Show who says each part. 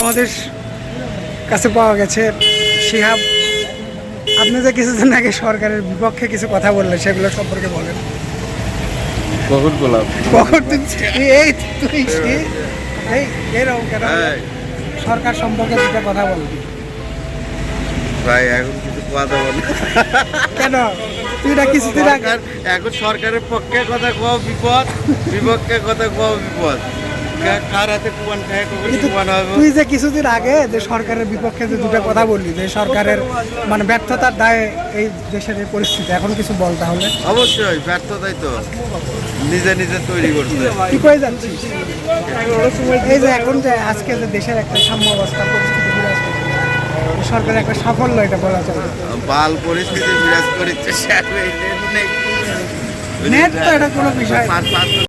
Speaker 1: আমাদের কাছে পাওয়া গেছে। শিহাব আপনি যে কিছুদিন আগে সরকারের বিপক্ষে কিছু কথা বললেন সেগুলো সম্পর্কে বলেন।
Speaker 2: কখন বললাম
Speaker 1: কখন তুই এই তুই এই এরকম কেন? সরকার সম্পর্কে দুটা কথা বলবি
Speaker 2: ভাই এখন কিছু কথা বলে।
Speaker 1: কেন? তুই না
Speaker 2: সরকার এখন সরকারের পক্ষে কথা কোয়া বিপদ বিপক্ষে কথা কোয়া বিপদ।
Speaker 1: তুই যে কিছুদিন আগে যে সরকারের বিপক্ষে যে দুটো কথা বললি যে সরকারের মানে ব্যর্থতার দায়ে এই দেশের এই পরিস্থিতি এখন কিছু বল তাহলে?
Speaker 2: অবশ্যই ব্যর্থতাই তো। নিজে নিজে তৈরি করছে
Speaker 1: কি করে যাচ্ছিস এই যে এখন যে আজকে যে দেশের একটা সাম্য অবস্থা পরিস্থিতি সরকারের একটা সাফল্য এটা বলা চলে
Speaker 2: বাল পরিস্থিতি বিরাজ করেছে
Speaker 1: নেট তো এটা কোনো বিষয়।